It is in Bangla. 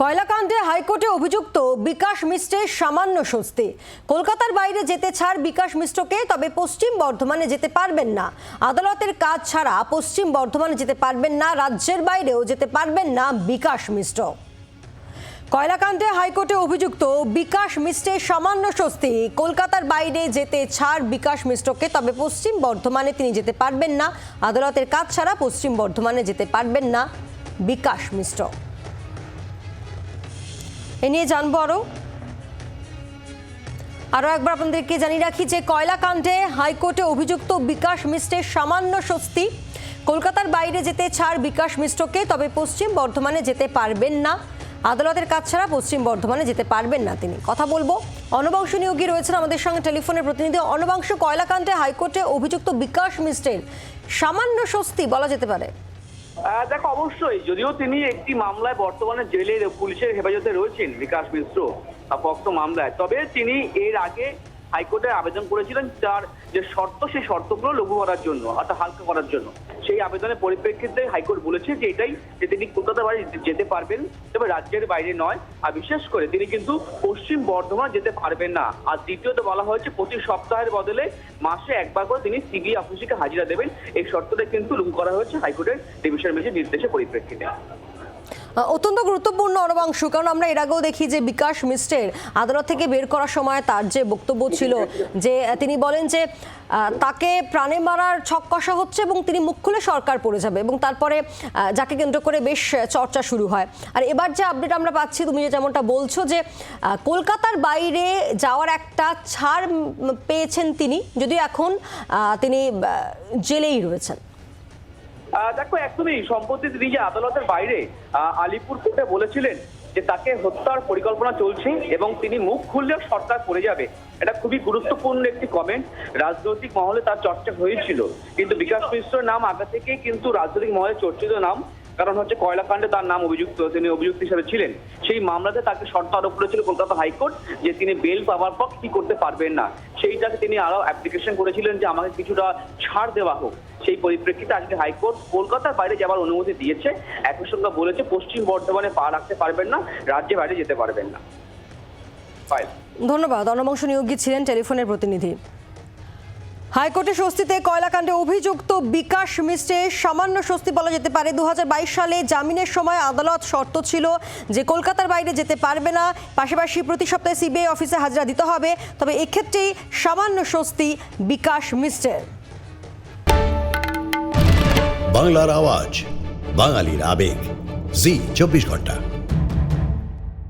কয়লাকাণ্ডে হাইকোর্টে অভিযুক্ত বিকাশ মিশ্রের সামান্য স্বস্তি। কলকাতার বাইরে যেতে ছাড় বিকাশ মিশ্রকে, তবে পশ্চিম বর্ধমানে যেতে পারবেন না। আদালতের কাজ ছাড়া পশ্চিম বর্ধমানে যেতে পারবেন না, রাজ্যের বাইরেও যেতে পারবেন না বিকাশ মিশ্র। কয়লাকাণ্ডে হাইকোর্টে অভিযুক্ত বিকাশ মিশ্রের সামান্য স্বস্তি। কলকাতার বাইরে যেতে ছাড় বিকাশ মিশ্রকে, তবে পশ্চিম বর্ধমানে তিনি যেতে পারবেন না। আদালতের কাজ ছাড়া পশ্চিম বর্ধমানে যেতে পারবেন না বিকাশ মিশ্র। এ নিয়ে জানব আরও। আরও একবার আপনাদেরকে জানিয়ে রাখি যে কয়লাকাণ্ডে হাইকোর্টে অভিযুক্ত বিকাশ মিশ্রের সামান্য স্বস্তি। কলকাতার বাইরে যেতে ছাড় বিকাশ মিশ্রকে, তবে পশ্চিম বর্ধমানে যেতে পারবেন না। আদালতের কাজ ছাড়া পশ্চিম বর্ধমানে যেতে পারবেন না তিনি। কথা বলব, অনবাংশ নিয়োগী রয়েছেন আমাদের সঙ্গে টেলিফোনের প্রতিনিধি। অনবাংশ কয়লাকাণ্ডে হাইকোর্টে অভিযুক্ত বিকাশ মিশ্রের সামান্য স্বস্তি বলা যেতে পারে। দেখো, অবশ্যই, যদিও তিনি একটি মামলায় বর্তমানে জেলের পুলিশের হেফাজতে রয়েছেন বিকাশ মিশ্র পক্ষ মামলায়, তবে তিনি এর আগে হাইকোর্টে আবেদন করেছিলেন তার যে শর্ত, সেই শর্তগুলো লঘু করার জন্য, অর্থাৎ হালকা করার জন্য। সেই আবেদনের পরিপ্রেক্ষিতে হাইকোর্ট বলেছে যে এটাই যে তিনি কলকাতা বাইরে যেতে পারবেন, তবে রাজ্যের বাইরে নয়। আর বিশেষ করে তিনি কিন্তু পশ্চিম বর্ধমান যেতে পারবেন না। আর দ্বিতীয়ত বলা হয়েছে, প্রতি সপ্তাহের বদলে মাসে একবার করে তিনি সিবিআই অফিসকে হাজিরা দেবেন। এই শর্তটা কিন্তু লঘু করা হয়েছে হাইকোর্টের ডিভিশন বেঞ্চের নির্দেশের পরিপ্রেক্ষিতে। অত্যন্ত গুরুত্বপূর্ণ অনবাংশ কারণ আমরা এর আগেও দেখি যে বিকাশ মিশ্রের আদালত থেকে বের করার সময় তার যে বক্তব্য ছিল যে তিনি বলেন যে তাকে প্রাণে মারার ছক কষা হচ্ছে এবং তিনি মুখ খুলে সরকার পড়ে যাবে এবং তারপরে যাকে কেন্দ্র করে বেশ চর্চা শুরু হয়। আর এবার যে আপডেট আমরা পাচ্ছি, তুমি যে যেমনটা বলছো যে কলকাতার বাইরে যাওয়ার একটা ছাড় পেয়েছেন তিনি, যদিও এখন তিনি জেলেই রয়েছেন। দেখো, একদমই সম্প্রতি তিনি যে আদালতের বাইরে আলিপুর কোর্টে বলেছিলেন যে তাকে হত্যার পরিকল্পনা চলছে এবং তিনি মুখ খুললেও সরকার পড়ে যাবে। এটা খুবই গুরুত্বপূর্ণ একটি কমেন্ট রাজনৈতিক মহলে তার চর্চা হয়েছিল। কিন্তু বিকাশ মিশ্রের নাম আগে থেকেই কিন্তু রাজনৈতিক মহলে চর্চিত নাম। কারণ হচ্ছে কয়লাকাণ্ডে তার নাম অভিযুক্ত, তিনি অভিযুক্ত হিসেবে ছিলেন। সেই মামলাতে তাকে শর্ত আরোপ করেছিল কলকাতা হাইকোর্ট যে তিনি বেল পাওয়ার পর কি করতে পারবেন না। সেইটাকে তিনি আরও অ্যাপ্লিকেশন করেছিলেন যে আমাকে কিছুটা ছাড় দেওয়া হোক। সেই পরিপ্রেক্ষিতে আজকে হাইকোর্ট কলকাতার বাইরে যাওয়ার অনুমতি দিয়েছে। একই সঙ্গে বলেছে, পশ্চিম বর্ধমানে পা রাখতে পারবেন না রাজ্যে বাইরে যেতে পারবেন না। ধন্যবাদ। অনবংশ নিয়োগী ছিলেন টেলিফোনের প্রতিনিধি। হাইকোর্টে স্বস্তিতে কয়লাকাণ্ডে অভিযুক্ত বিকাশ মিশ্রের সামান্য স্বস্তি বলা যেতে পারে। দু হাজার বাইশ সালে জামিনের সময় আদালত শর্ত ছিল যে কলকাতার বাইরে যেতে পারবে না। পাশাপাশি প্রতি সপ্তাহে সিবিআই অফিসে হাজিরা দিতে হবে। তবে এক্ষেত্রেই সামান্য স্বস্তি বিকাশ মিশ্রের। বাংলার আওয়াজ, বাঙালির আবেগ। জি, চব্বিশ ঘণ্টা।